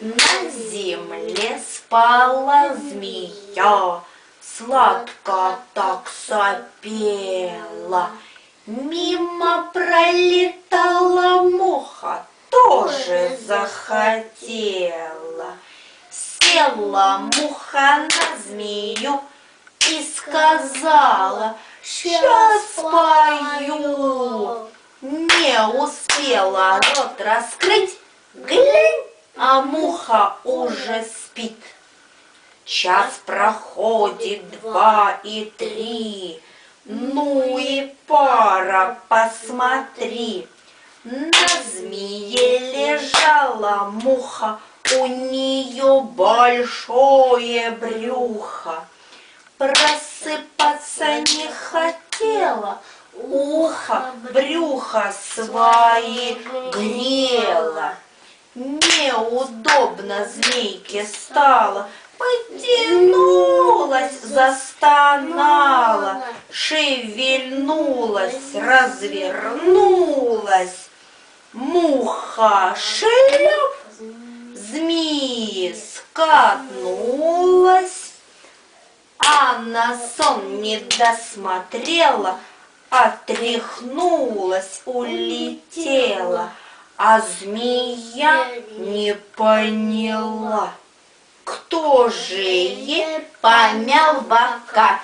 На земле спала змея, Сладко так сопела. Мимо пролетала муха, Тоже захотела. Села муха на змею И сказала, Сейчас спою. Не успела рот раскрыть, Глянь, а муха уже спит. Час проходит, два и три, Ну и пара, посмотри. На змее лежала муха, У нее большое брюхо. Просыпаться не хотела, Ухо, брюхо свои грела. Неудобно змейке стало, Потянулась, застонала, Шевельнулась, развернулась. Муха шлеп, змеи скатнулась, А на сон не досмотрела, Отряхнулась, улетела, А змея не поняла. Кто же ей помял бока,